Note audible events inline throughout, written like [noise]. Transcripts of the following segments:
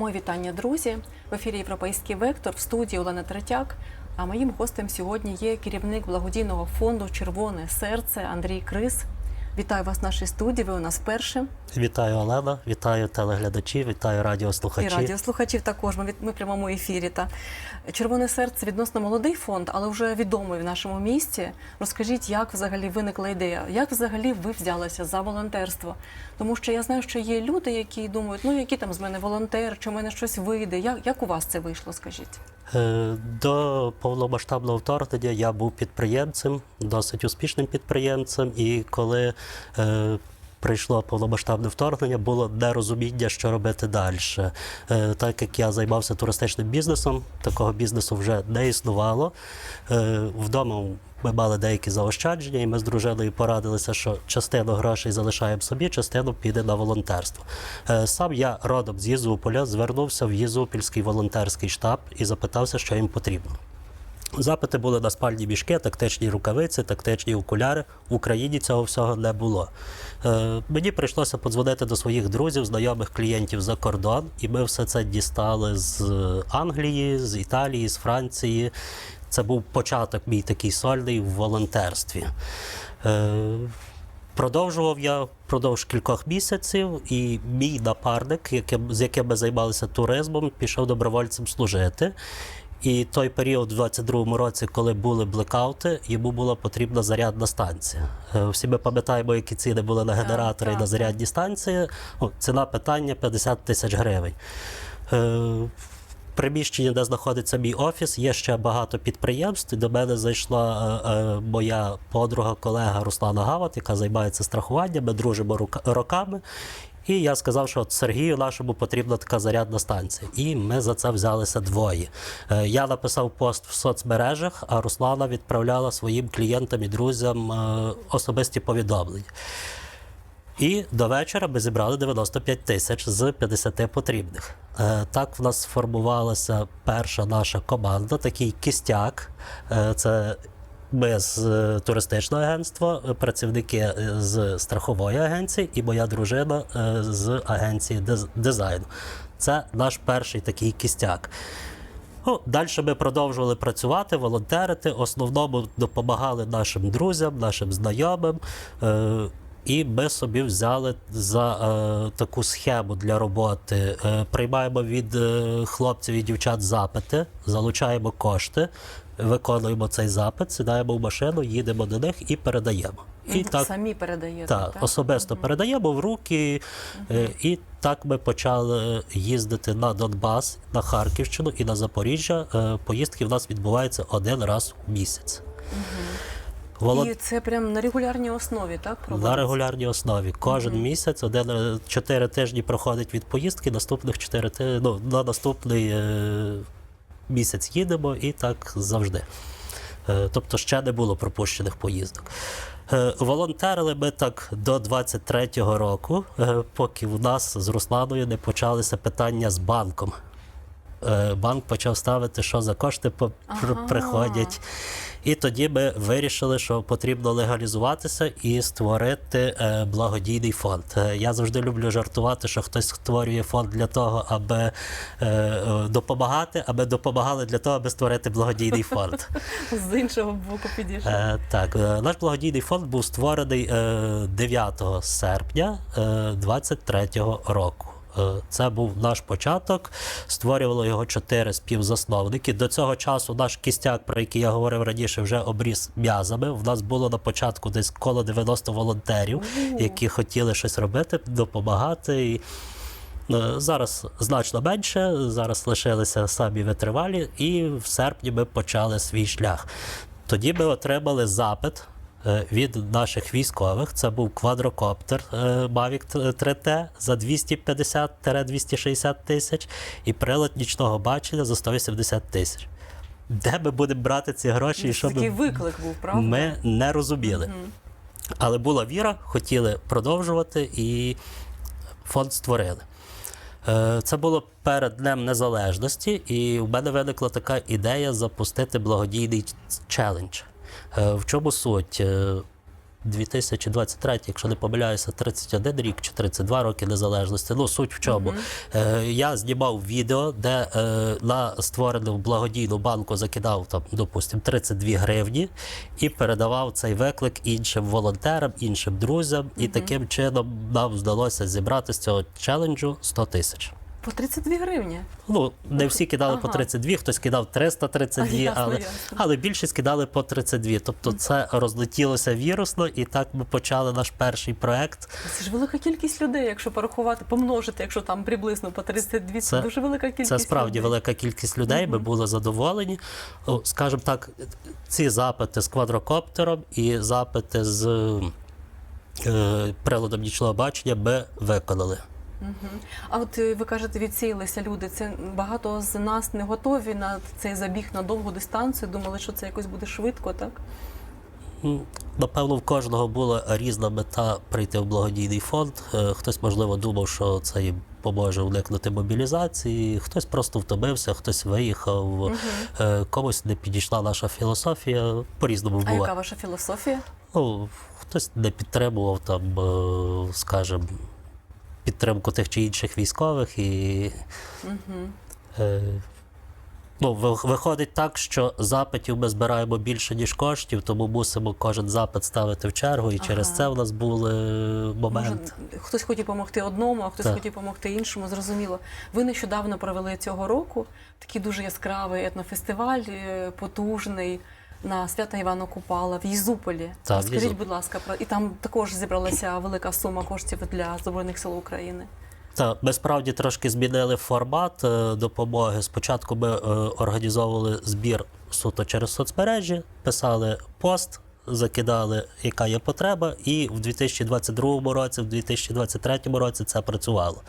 Мої вітання, друзі. В ефірі Європейський вектор в студії Олена Третяк. А моїм гостем сьогодні є керівник благодійного фонду Червоне серце Андрій Крис. Вітаю вас в нашій студії. Ви у нас першим. Вітаю Олена, вітаю телеглядачів, вітаю І радіослухачі. радіослухачів також. Ми, ми в прямому ефірі. Та Червоне серце відносно молодий фонд, але вже відомий в нашому місті. Розкажіть, як взагалі виникла ідея? Як взагалі ви взялися за волонтерство? Тому що я знаю, що є люди, які думають, ну які там з мене волонтер, чи в мене щось вийде. Як, як у вас це вийшло? Скажіть? Е, До повномасштабного вторгнення я був підприємцем, досить успішним підприємцем, і коли прийшло повномасштабне вторгнення, було нерозуміння, що робити далі. Е, так як я займався туристичним бізнесом, такого бізнесу вже не існувало. Е, вдома ми мали деякі заощадження, і ми з дружиною порадилися, що частину грошей залишаємо собі, частину піде на волонтерство. Е, Сам я родом з Єзуполя звернувся в Єзупільський волонтерський штаб і запитався, що їм потрібно. Запити були на спальні мішки, тактичні рукавиці, тактичні окуляри. В Україні цього всього не було. Е, мені прийшлося подзвонити до своїх друзів, знайомих клієнтів за кордон, і ми все це дістали з Англії, з Італії, з Франції. Це був початок мій такий сольний в волонтерстві. Е, Продовжував я впродовж кількох місяців, і мій напарник, яким, з яким ми займалися туризмом, пішов добровольцем служити. І той період, в 22-му році, коли були блекаути, йому була потрібна зарядна станція. Е, Всі ми пам'ятаємо, які ціни були на генератори і на зарядні станції. О, ціна питання 50 тисяч гривень. Е, приміщенні, де знаходиться мій офіс, є ще багато підприємств. До мене зайшла е, моя подруга, колега Руслана Гават, яка займається страхуванням. Ми дружимо роками. І я сказав, що от Сергію нашому потрібна така зарядна станція. І ми за це взялися двоє. Е, Я написав пост в соцмережах, а Руслана відправляла своїм клієнтам і друзям е, особисті повідомлення. І до вечора ми зібрали 95 тисяч з 50 потрібних. Е, Так в нас сформувалася перша наша команда, такий кістяк. Це ми з е, туристичного агентства, е, працівники е, з страхової агенції і моя дружина з агенції дизайну. Це наш перший такий кістяк. Ну, далі ми продовжували працювати, волонтерити. Основному допомагали нашим друзям, нашим знайомим. І ми собі взяли за е, таку схему для роботи. Е, приймаємо від е, хлопців і дівчат запити, залучаємо кошти, виконуємо цей запит, сідаємо в машину, їдемо до них і передаємо. І так Самі передаєте. так, особисто передаємо в руки, е, і так ми почали їздити на Донбас, на Харківщину і на Запоріжжя. Е, Поїздки в нас відбуваються один раз у місяць. Волон- І це прям на регулярній основі, так? На регулярній основі. Кожен місяць, один е, чотири тижні проходить від поїздки, наступних чотири ну, на наступний місяць їдемо і так завжди. Е, тобто ще не було пропущених поїздок. Е, волонтерили ми так до 23-го року, е, поки в нас з Русланою не почалися питання з банком. Банк почав ставити, що за кошти Ага. приходять. І тоді ми вирішили, що потрібно легалізуватися і створити е, благодійний фонд. Е, я завжди люблю жартувати, що хтось створює фонд для того, аби е, допомагати, аби допомагали для того, аби створити благодійний фонд. [laughs] З іншого боку підійшов. Так, наш благодійний фонд був створений е, 9 серпня е, 23 року. Е, Це був наш початок. Створювало його чотири співзасновники. До цього часу наш кістяк, про який я говорив раніше, вже обріс м'язами. В нас було на початку десь коло 90 волонтерів, які хотіли щось робити, допомагати. І Е, Зараз значно менше, зараз лишилися самі витривалі, і в серпні ми почали свій шлях. Тоді ми отримали запит від наших військових. Це був квадрокоптер е, Mavic 3T за 250-260 тисяч і прилад нічного бачення за 180 тисяч. Де ми будемо брати ці гроші і що такий ми, виклик був, правда? ми не розуміли. Але була віра, хотіли продовжувати і фонд створили. Е, Це було перед Днем Незалежності, і в мене виникла така ідея запустити благодійний челендж. Е, В чому суть? Е, 2023, якщо не помиляюся, 31 рік чи 32 роки незалежності. Ну, суть в чому. Е, я знімав відео, де е, на створену благодійну банку закидав там, допустимо, 32 гривні і передавав цей виклик іншим волонтерам, іншим друзям. І таким чином нам вдалося зібрати з цього челенджу 100 тисяч. По 32 гривні. Ну, не всі кидали по Ага. 32, хтось кидав 332, Ясно, але, ясно. але більшість кидали по 32. Тобто це розлетілося вірусно, і так ми почали наш перший проект. Це ж велика кількість людей, якщо порахувати, помножити, якщо там приблизно по 32, це, Це- дуже велика кількість Це справді людей. велика кількість людей. Ми були задоволені. Скажімо так, ці запити з квадрокоптером і запити з е, приладом нічного бачення ми виконали. А от е, ви кажете, відсіялися люди. Це багато з нас не готові на цей забіг на довгу дистанцію. Думали, що це якось буде швидко, так? Напевно, в кожного була різна мета прийти в благодійний фонд. Е, Хтось, можливо, думав, що це їм поможе уникнути мобілізації, хтось просто втомився, хтось виїхав, Е, комусь не підійшла наша філософія. По-різному А яка ваша філософія? Ну, хтось не підтримував там, скажімо, підтримку тих чи інших військових і. Е, Ну, виходить так, що запитів ми збираємо більше, ніж коштів, тому мусимо кожен запит ставити в чергу, і через це в нас були Може, момент. хтось хотів допомогти одному, а хтось Так. хотів допомогти іншому. Зрозуміло. Ви нещодавно провели цього року такий дуже яскравий етнофестиваль, е, потужний. На свята Івана Купала в Єзуполі. Так, Скажіть, Єзуп- будь ласка, про і там також зібралася велика сума коштів для Збройних сил України. Та ми справді трошки змінили формат е, допомоги. Спочатку ми е, організовували збір суто через соцмережі, писали пост, закидали, яка є потреба, і в 2022 році, в 2023 році це працювало.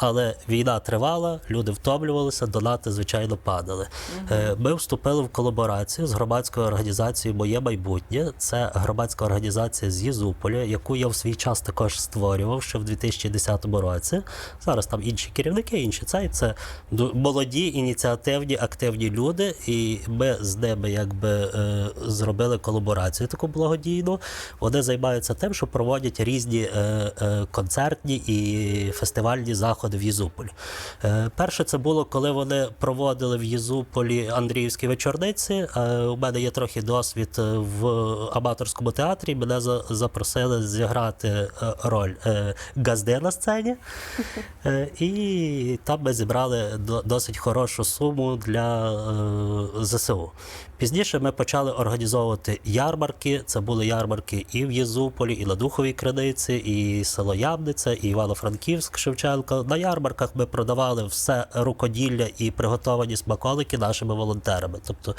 Але війна тривала, люди втомлювалися, донати, звичайно, падали. Е, Ми вступили в колаборацію з громадською організацією Моє майбутнє. Це громадська організація з Єзуполя, яку я в свій час також створював ще в 2010 році. Зараз там інші керівники, інші цей. Це молоді, ініціативні, активні люди, і ми з ними якби е, зробили колаборацію таку благодійну. Вони займаються тим, що проводять різні е, концертні і фестивальні заходи в Єзуполі. Е, перше це було, коли вони проводили в Єзуполі Андріївські вечорниці. Е, у мене є трохи досвід е, в аматорському театрі. Мене запросили зіграти роль газди на сцені. І там ми зібрали досить хорошу суму для ЗСУ. Пізніше ми почали організовувати ярмарки. Це були ярмарки і в Єзуполі, і на Духовій Криниці, і село Ямниця, і Івано-Франківськ, Шевченко. На ярмарках ми продавали все рукоділля і приготовані смаколики нашими волонтерами. Тобто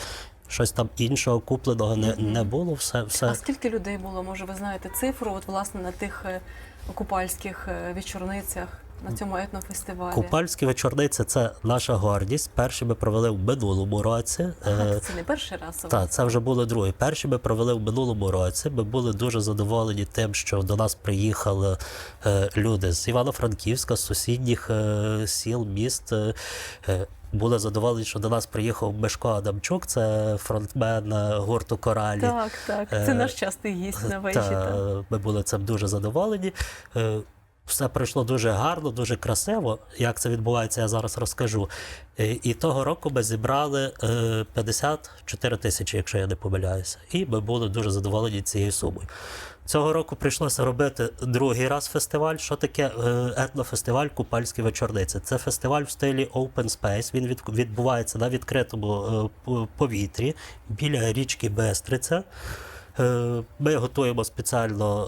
щось там іншого купленого не, не було. Все, все А скільки людей було? Може, ви знаєте цифру? От власне на тих е, купальських е, вечорницях на цьому етнофестивалі? Купальські вечорниці це наша гордість. Перші ми провели в минулому році. Ага, Е, це не перший раз. Так, це вже були другі. Перші ми провели в минулому році. Ми були дуже задоволені тим, що до нас приїхали е, люди з Івано-Франківська, з сусідніх е, сіл, міст. Були задоволені, що до нас приїхав Мешко Адамчук, це фронтмен гурту Коралі. Так, так. Це наш частий гість на. Та, так. ми були цим дуже задоволені. Е, Все пройшло дуже гарно, дуже красиво. Як це відбувається, я зараз розкажу. Е, І того року ми зібрали е, 54 тисячі, якщо я не помиляюся. І ми були дуже задоволені цією сумою. Цього року прийшлося робити другий раз фестиваль. Що таке е, етнофестиваль Купальські вечорниці? Це фестиваль в стилі Open Space. Він відбувається на відкритому е, повітрі біля річки Бестриця. Е, Ми готуємо спеціально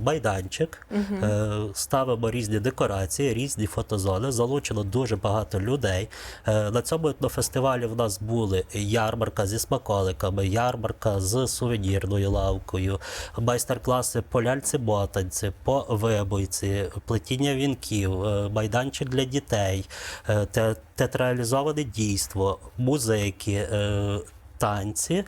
е, майданчик, е, ставимо різні декорації, різні фотозони. Залучено дуже багато людей. На цьому етнофестивалі в нас були ярмарка зі смаколиками, ярмарка з сувенірною лавкою, майстер-класи по ляльці-мотанці, по вибойці, плетіння вінків, майданчик для дітей, театралізоване дійство, музики. Е, Танці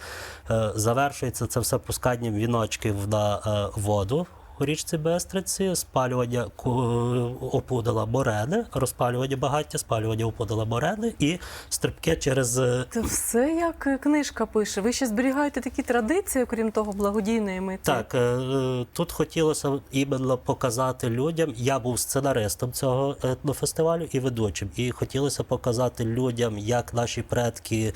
Е, завершується це все пусканням віночків на е, воду у річці Бестриці, спалювання ку- опудала морени, розпалювання багаття, спалювання опудала морени і стрибки через е, Це все як е, книжка пише. Ви ще зберігаєте такі традиції, окрім того, благодійної мети? Так, е, е, тут хотілося іменно показати людям. Я був сценаристом цього етнофестивалю і ведучим. І хотілося показати людям, як наші предки,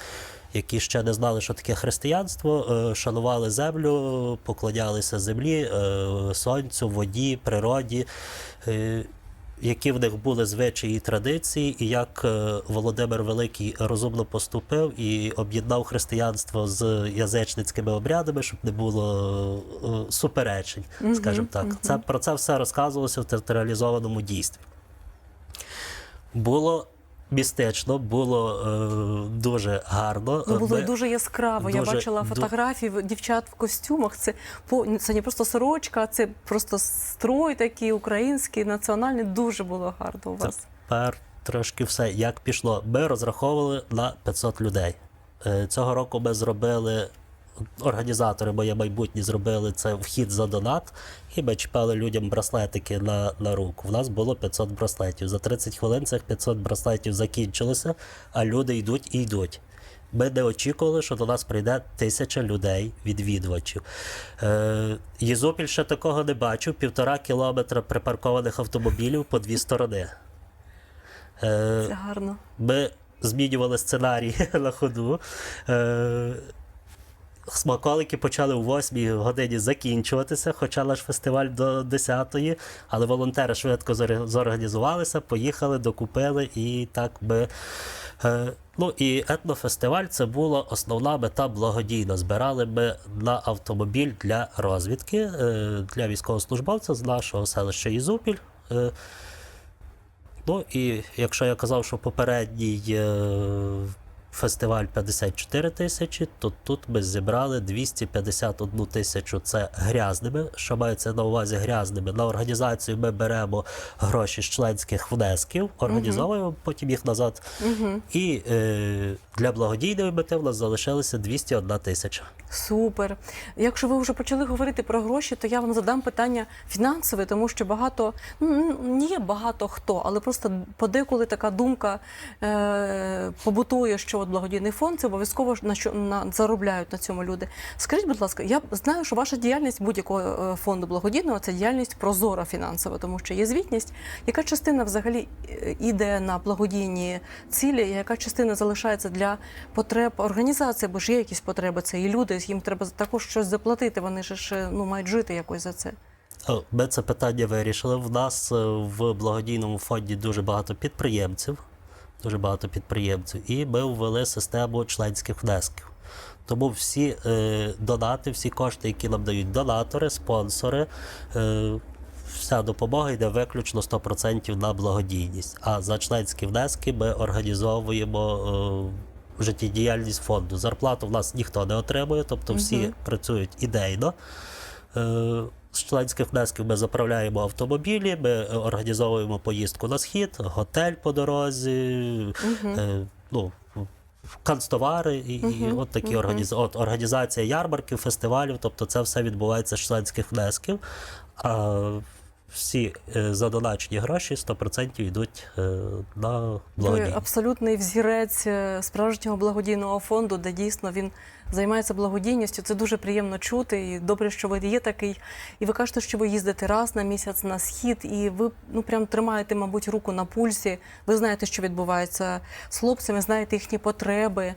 які ще не знали, що таке християнство, е, шанували землю, поклонялися землі, е, сонцю, воді, природі. е, Які в них були звичаї і традиції, і як Володимир Великий розумно поступив і об'єднав християнство з язичницькими обрядами, щоб не було суперечень, скажімо так. Це про це все розказувалося в театралізованому дійстві. Було містично, було е, дуже гарно. Ну, було Ми- дуже яскраво. Я бачила фотографії дівчат в костюмах. Це по це не просто сорочка, це просто строй такий український, національний. Дуже було гарно у вас. Тепер трошки все як пішло. Ми розраховували на 500 людей. Е, Цього року ми зробили. Організатори моє майбутнє зробили це вхід за донат, і ми чіпали людям браслетики на, на руку. У нас було 500 браслетів. За 30 хвилин цих 500 браслетів закінчилося, а люди йдуть і йдуть. Ми не очікували, що до нас прийде тисяча людей, відвідувачів. Е, Єзопіль ще такого не бачив: півтора кілометра припаркованих автомобілів по дві сторони. Е, Це гарно. ми змінювали сценарій [laughs] на ходу. Е, Смаколики почали о 8 годині закінчуватися, хоча наш фестиваль до 10-ї, але волонтери швидко зорганізувалися, поїхали, докупили і так ми. Е, ну і етнофестиваль це була основна мета благодійна. Збирали ми на автомобіль для розвідки е, для військовослужбовця з нашого селища Ізупіль. Е, Ну і якщо я казав, що попередній фестиваль 54 тисячі, то тут ми зібрали 251 тисячу. Це грязними. Що мається на увазі грязними? На організацію ми беремо гроші з членських внесків, організовуємо потім їх назад. І е, для благодійної мети в нас залишилося 201 тисяча. Супер. Якщо ви вже почали говорити про гроші, то я вам задам питання фінансове, тому що багато ну не є багато хто, але просто подеколи така думка е, побутує, що от благодійний фонд це обов'язково на що на заробляють на цьому люди. Скажіть, будь ласка, я знаю, що ваша діяльність будь-якого е, фонду благодійного це діяльність прозора фінансова, тому що є звітність. Яка частина взагалі е, іде на благодійні цілі, яка частина залишається для потреб організації, бо ж є якісь потреби, це і люди, їм треба також щось заплатити. Вони ж ну мають жити якось за це. Ми це питання вирішили. В нас е, в благодійному фонді дуже багато підприємців, дуже багато підприємців, і ми ввели систему членських внесків. Тому всі е, донати, всі кошти, які нам дають донатори, спонсори, е, вся допомога йде виключно 100% на благодійність. А за членські внески ми організовуємо. Е, Життєдіяльність фонду. Зарплату в нас ніхто не отримує, тобто всі працюють ідейно. Е, З членських внесків ми заправляємо автомобілі, ми е, організовуємо поїздку на схід, готель по дорозі, е, ну, канцтовари і, і от такі організ... от, організація ярмарків, фестивалів, тобто це все відбувається з членських внесків. А всі е, задоначені гроші 100% йдуть е, на Ви благодійність. абсолютний взірець е, справжнього благодійного фонду, де дійсно він займається благодійністю. Це дуже приємно чути. І добре, що ви є такий. І ви кажете, що ви їздите раз на місяць на схід, і ви ну прям тримаєте, мабуть, руку на пульсі. Ви знаєте, що відбувається з хлопцями, знаєте їхні потреби.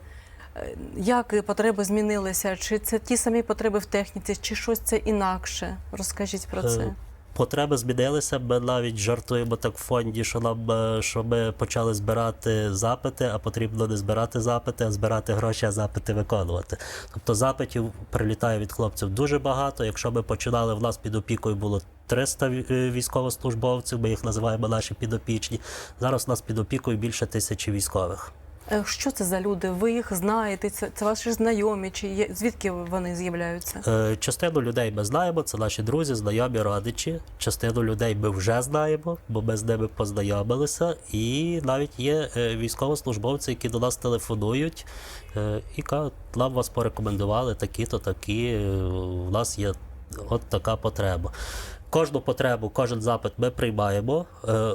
Як потреби змінилися? Чи це ті самі потреби в техніці, чи щось це інакше? Розкажіть про це. Потреби змінилися. Ми навіть жартуємо так в фонді, що нам е, що ми почали збирати запити, а потрібно не збирати запити, а збирати гроші, а запити виконувати. Тобто запитів прилітає від хлопців дуже багато. Якщо ми починали, в нас під опікою було 300 е, військовослужбовців, ми їх називаємо наші підопічні. Зараз у нас під опікою більше тисячі військових. Е, Що це за люди? Ви їх знаєте? Це, це ваші знайомі? Чи є звідки вони з'являються? Е, Частину людей ми знаємо, це наші друзі, знайомі, родичі. Частину людей ми вже знаємо, бо ми з ними познайомилися. І навіть є е, військовослужбовці, які до нас телефонують і кажуть, нам вас порекомендували такі-то такі. У нас є от така потреба. кожну потребу, кожен запит ми приймаємо.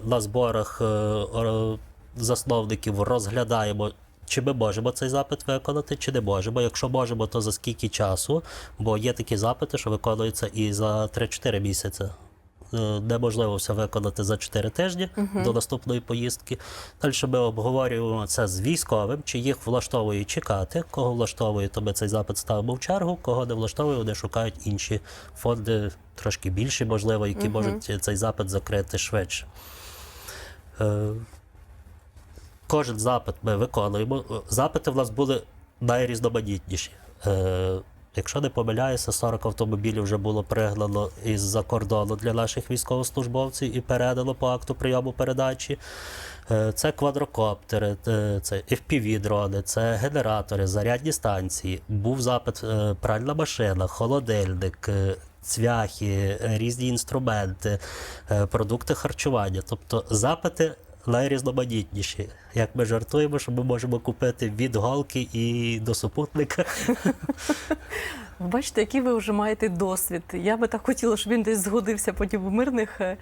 На зборах ор- засновників розглядаємо. Чи ми можемо цей запит виконати, чи не можемо. Якщо можемо, то за скільки часу? Бо є такі запити, що виконуються і за 3-4 місяці. Е, Неможливо все виконати за 4 тижні до наступної поїздки. Далі ми обговорюємо це з військовим, чи їх влаштовує чекати. Кого влаштовує, то ми цей запит ставимо в чергу, кого не влаштовує, вони шукають інші фонди, трошки більші, можливо, які можуть цей запит закрити швидше. Е, Кожен запит ми виконуємо. Запити в нас були найрізноманітніші. Е, якщо не помиляюся, 40 автомобілів вже було пригнано із-за кордону для наших військовослужбовців і передано по акту прийому передачі. Е, це квадрокоптери, е, це FPV-дрони, це генератори, зарядні станції. Був запит е, пральна машина, холодильник. е, Цвяхи, е, різні інструменти, е, продукти харчування. Тобто запити найрізноманітніші. Як ми жартуємо, що ми можемо купити від голки і до супутника. [laughs] Бачите, який ви вже маєте досвід. Я би так хотіла, щоб він десь згодився потім в мирних е,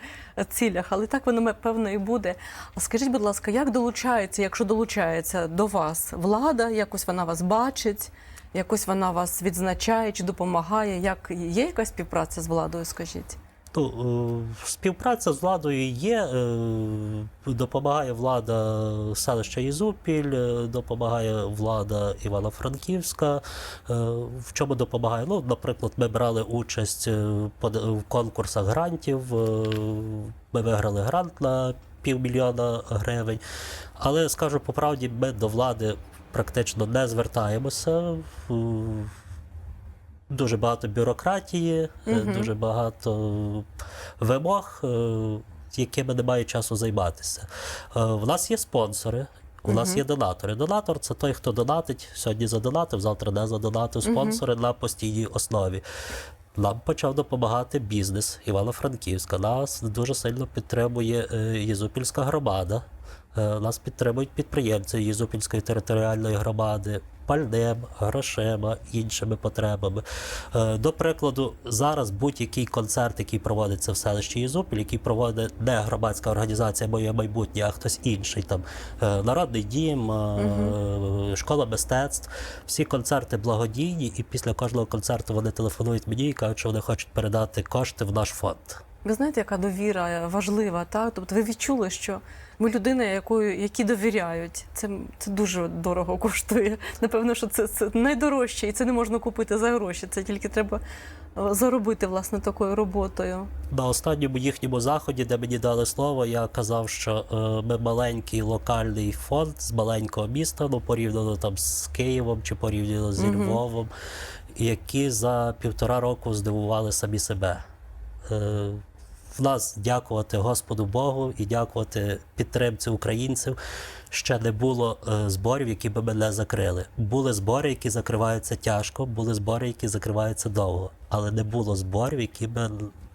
цілях, але так воно певно і буде. А скажіть, будь ласка, як долучається, якщо долучається до вас влада, якось вона вас бачить, якось вона вас відзначає чи допомагає? Як є якась співпраця з владою? Скажіть? Ну, співпраця з владою є. е, Допомагає влада селища Ізупіль, е, допомагає влада Івано-Франківська. В чому допомагає? Ну, наприклад, ми брали участь в конкурсах грантів. Ми виграли грант на півмільйона гривень. Але скажу по правді, ми до влади практично не звертаємося. Е, Дуже багато бюрократії, е, дуже багато вимог, е, якими немає часу займатися. Е, В нас є спонсори. У нас є донатори. Донатор це той, хто донатить. Сьогодні задонатив, завтра не задонатив. Спонсори на постійній основі. Нам почав допомагати бізнес Івано-Франківська. Нас дуже сильно підтримує е, Єзупільська громада. Е, Нас підтримують підприємці Єзупільської територіальної громади пальним, грошима, іншими потребами. Е, До прикладу, зараз будь-який концерт, який проводиться в селищі Єзупіль, який проводить не громадська організація Моє майбутнє, а хтось інший, там е, Народний дім, е, школа мистецтв, всі концерти благодійні, і після кожного концерту вони телефонують мені і кажуть, що вони хочуть передати кошти в наш фонд. Ви знаєте, яка довіра важлива, так? Тобто ви відчули, що ви людина, якою які довіряють. Це, це дуже дорого коштує. Напевно, що це, це найдорожче, і це не можна купити за гроші. Це тільки треба е, заробити власне такою роботою. На останньому їхньому заході, де мені дали слово, я казав, що е, ми маленький локальний фонд з маленького міста, ну порівняно там з Києвом чи порівняно зі Львовом, які за півтора року здивували самі себе. В нас дякувати Господу Богу і дякувати підтримці українців. Ще не було е, зборів, які би мене закрили. Були збори, які закриваються тяжко, були збори, які закриваються довго, але не було зборів, які би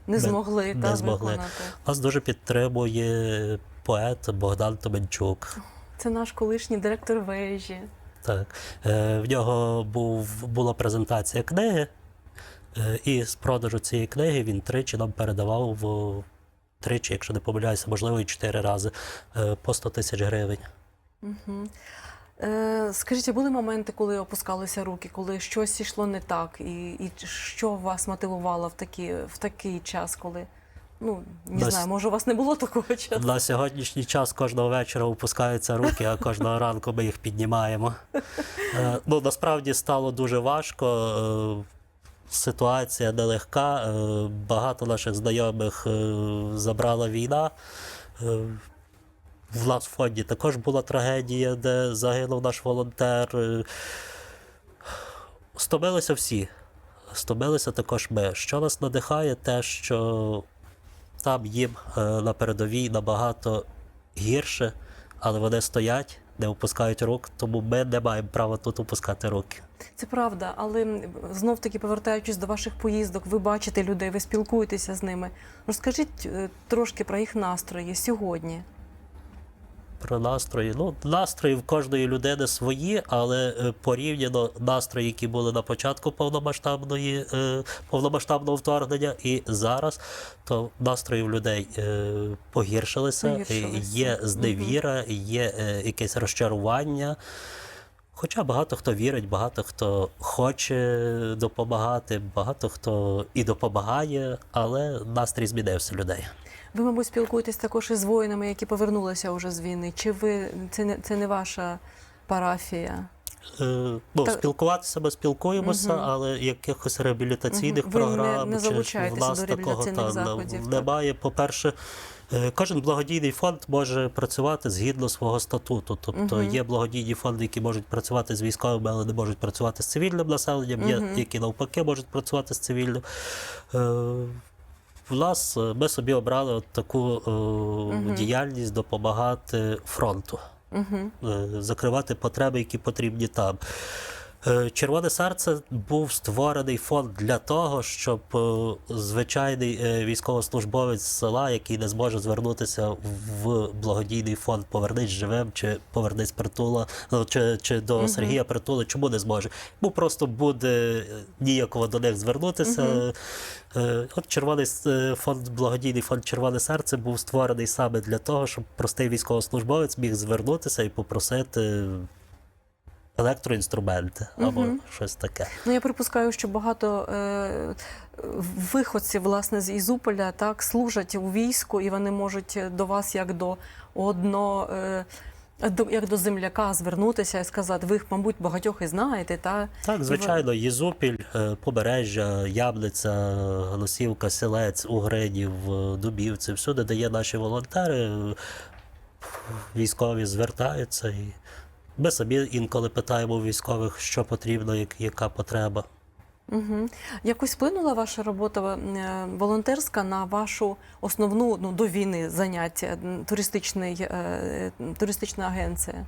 Не змогли не та, змогли. виконати. Нас дуже підтримує поет Богдан Томенчук. Це наш колишній директор вежі. Так. Е, в нього був, була презентація книги, і з продажу цієї книги він тричі нам передавав в тричі, якщо не помиляюся, можливо, і чотири рази е, по 100 тисяч гривень. Е, скажіть, були моменти, коли опускалися руки, коли щось йшло не так, і, і що вас мотивувало в, такі, в такий час, коли ну не Нас- знаю, може у вас не було такого часу? На сьогоднішній час кожного вечора опускаються руки, а кожного ранку ми їх піднімаємо. Е, Ну, насправді стало дуже важко. Ситуація нелегка. е, Багато наших знайомих е, забрала війна. Е, В нас в фонді також була трагедія, де загинув наш волонтер. Стомилися всі. Стомилися також ми. Що нас надихає, те, що там їм на передовій набагато гірше, але вони стоять, не опускають рук, тому ми не маємо права тут опускати руки. Це правда, але знов таки повертаючись до ваших поїздок, ви бачите людей, ви спілкуєтеся з ними. Розкажіть е, трошки про їх настрої сьогодні. Про настрої. Ну, настрої в кожної людини свої, але е, порівняно настрої, які були на початку повномасштабної, е, повномасштабного вторгнення, і зараз, то настрої в людей погіршилися. Погіршилися. Є зневіра, є якесь розчарування. Хоча багато хто вірить, багато хто хоче допомагати, багато хто і допомагає, але настрій змінився людей. Ви, мабуть, спілкуєтесь також із воїнами, які повернулися вже з війни. Чи ви це не це не ваша парафія? Е, ну, Та- спілкуватися ми спілкуємося, Мгм. але якихось реабілітаційних Мгм. Ви програм не чи залучаєтеся в нас такого та, заходів, немає. По-перше, кожен благодійний фонд може працювати згідно свого статуту. Тобто Мгм. є благодійні фонди, які можуть працювати з військовими, але не можуть працювати з цивільним населенням. Є які навпаки можуть працювати з цивільним. Е, в нас е, ми собі обрали от таку е, діяльність допомагати фронту Угу. е, закривати потреби, які потрібні там. Е, Червоне серце був створений фонд для того, щоб е, звичайний е, військовослужбовець з села, який не зможе звернутися в благодійний фонд Повернись живим чи Повернись притула, ну, чи, чи до Сергія Притули, чому не зможе? Йому просто буде ніяково до них звернутися. Е, От Червоний фонд, благодійний фонд Червоне серце був створений саме для того, щоб простий військовослужбовець міг звернутися і попросити електроінструменти або Мгм. щось таке. Ну я припускаю, що багато е, виходців власне з Ізуполя так служать у війську, і вони можуть до вас як до одно. Е, до, як до земляка звернутися і сказати, ви їх, мабуть, багатьох і знаєте, та Так, звичайно, Єзупіль, е, Побережжя, Яблиця, Голосівка, Селець, Угринів, е, Дубівці, всюди, де є наші волонтери, е, військові звертаються. І ми самі інколи питаємо військових, що потрібно, як- яка потреба. Угу. Якось вплинула ваша робота е, волонтерська на вашу основну ну, до війни заняття, туристичний, е, туристична агенція?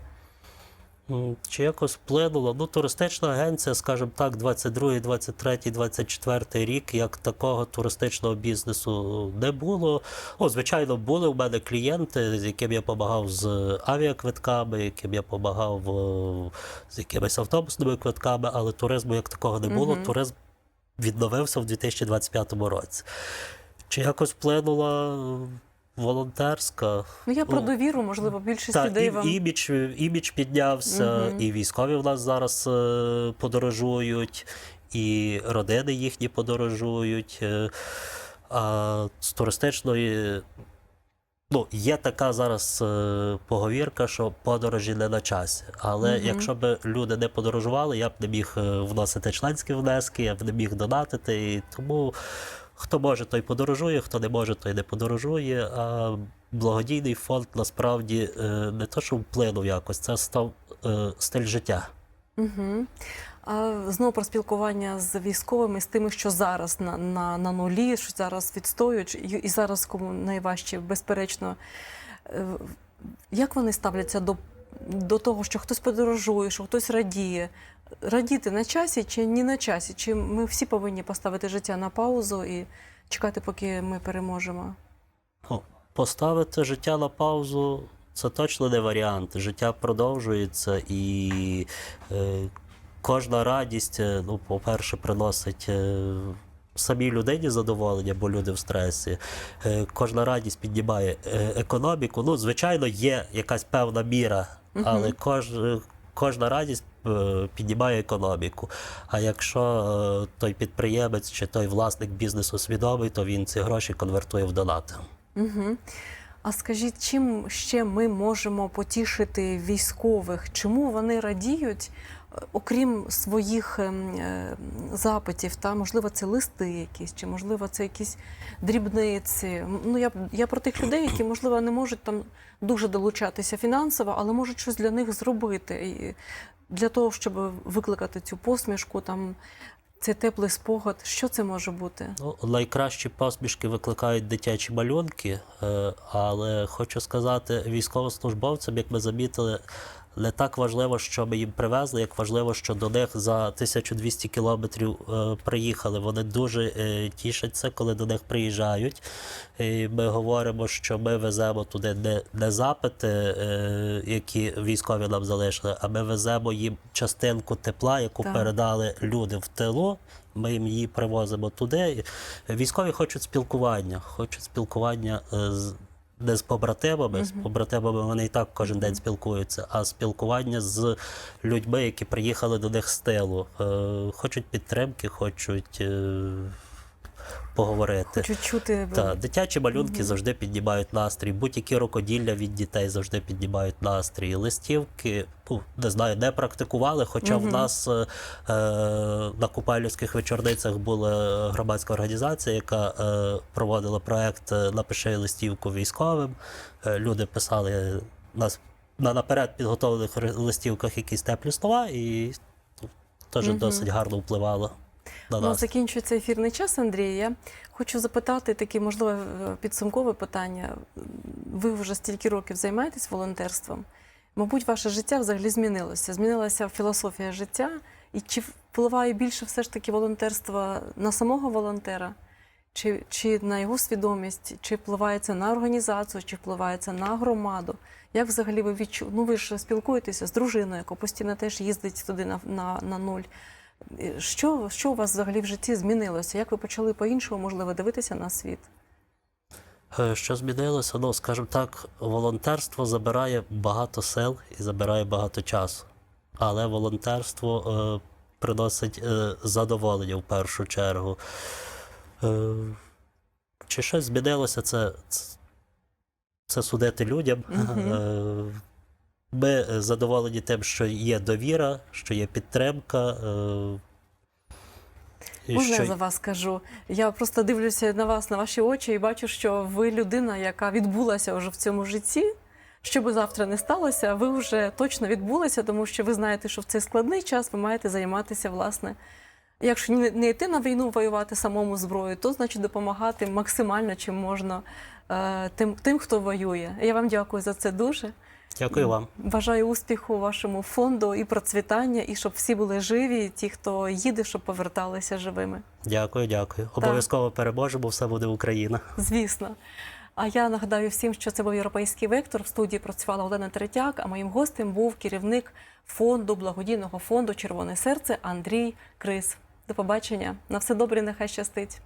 М, Чи якось вплинуло? Ну, туристична агенція, скажімо так, 22, 23, 24 рік, як такого туристичного бізнесу не було. О, звичайно, були у мене клієнти, з яким я допомагав з авіаквитками, яким я допомагав е, з якимись автобусними квитками, але туризму як такого не було. Мгм. Туризм відновився в 2025 році. Чи якось вплинула волонтерська? Ну я про довіру, можливо, більшість людей і, вам. імідж, імідж піднявся, Мгм. і військові в нас зараз е, подорожують, і родини їхні подорожують. Е, а з туристичної. Ну, є така зараз е, поговірка, що подорожі не на часі. Але Мгм. якщо б люди не подорожували, я б не міг е, вносити членські внески, я б не міг донатити. І тому хто може, той подорожує, хто не може, той не подорожує. А благодійний фонд насправді е, не то, що вплинув якось, це став е, стиль життя. Угу. А знову про спілкування з військовими, з тими, що зараз на, на, на нулі, що зараз відстоюють, і, і зараз кому найважче, безперечно. Е, Як вони ставляться до, до того, що хтось подорожує, що хтось радіє? Радіти на часі чи ні на часі? Чи ми всі повинні поставити життя на паузу і чекати, поки ми переможемо? Ну, Поставити життя на паузу це точно не варіант. Життя продовжується і е, кожна радість, е, ну, по-перше, приносить. Е, Самій людині задоволення, бо люди в стресі. Е, Кожна радість піднімає економіку. Ну, звичайно, є якась певна міра, але кож, кожна радість піднімає економіку. А якщо е, той підприємець чи той власник бізнесу свідомий, то він ці гроші конвертує в донати. Угу. А скажіть, чим ще ми можемо потішити військових? Чому вони радіють, е, окрім своїх ем, е, запитів? Та можливо, це листи якісь, чи можливо, це якісь дрібниці? Ну я я про тих людей, які можливо не можуть там дуже долучатися фінансово, але можуть щось для них зробити і для того, щоб викликати цю посмішку, там цей теплий спогад. Що це може бути? Ну, найкращі посмішки викликають дитячі малюнки, е, але хочу сказати військовослужбовцям, як ми замітили, Не так важливо, що ми їм привезли, як важливо, що до них за 1200 кілометрів е, приїхали. Вони дуже е, тішаться, коли до них приїжджають. І ми говоримо, що ми веземо туди не, не запити, е, які військові нам залишили, а ми веземо їм частинку тепла, яку Так. передали люди в тилу. Ми їм її привозимо туди. Військові хочуть спілкування, хочуть спілкування з не з побратимами, з побратимами вони і так кожен день спілкуються, а спілкування з людьми, які приїхали до них з тилу. Е, хочуть підтримки, хочуть е, поговорити. Хочу чути Так, дитячі малюнки завжди піднімають настрій. Будь-які рукоділля від дітей завжди піднімають настрій. Листівки, ну, не знаю, не практикували. Хоча в нас е, е, на Купайлівських вечорницях була громадська організація, яка е, проводила проект е, Напиши листівку військовим. Е, люди писали нас на наперед підготовлених листівках якісь теплі слова, і ну, теж досить гарно впливало на Ну, закінчується ефірний час, Андрій. Я хочу запитати таке, можливо, е, підсумкове питання. Ви вже стільки років займаєтесь волонтерством. Мабуть, ваше життя взагалі змінилося. Змінилася філософія життя. І чи впливає більше все ж таки волонтерство на самого волонтера, чи, чи на його свідомість, чи впливає це на організацію, чи впливає це на громаду? Як взагалі ви відчу... Ну ви ж спілкуєтеся з дружиною, яка постійно теж їздить туди на, на, на нуль. Що, що у вас взагалі в житті змінилося? Як ви почали по-іншому, можливо, дивитися на світ? Е, Що змінилося? Ну, скажімо так, волонтерство забирає багато сил і забирає багато часу. Але волонтерство е, приносить е, задоволення в першу чергу. Е, чи щось змінилося, це, це, це судити людям. Мгм. Е, ми задоволені тим, що є довіра, що є підтримка. Е, і Можна що- я за вас скажу? Я просто дивлюся на вас, на ваші очі, і бачу, що ви людина, яка відбулася вже в цьому житті. Що би завтра не сталося, ви вже точно відбулися, тому що ви знаєте, що в цей складний час ви маєте займатися, власне. Якщо не не йти на війну воювати самому зброю, то значить допомагати максимально чим можна е, тим, тим, хто воює. Я вам дякую за це дуже. Дякую вам. Бажаю успіху вашому фонду і процвітання, і щоб всі були живі, і ті, хто їде, щоб поверталися живими. Дякую, дякую. Обов'язково переможемо, все буде Україна. Звісно. А я нагадаю всім, що це був європейський вектор. В студії працювала Олена Третяк, а моїм гостем був керівник фонду благодійного фонду Червоне серце Андрій Крис. До побачення. На все добре, нехай щастить.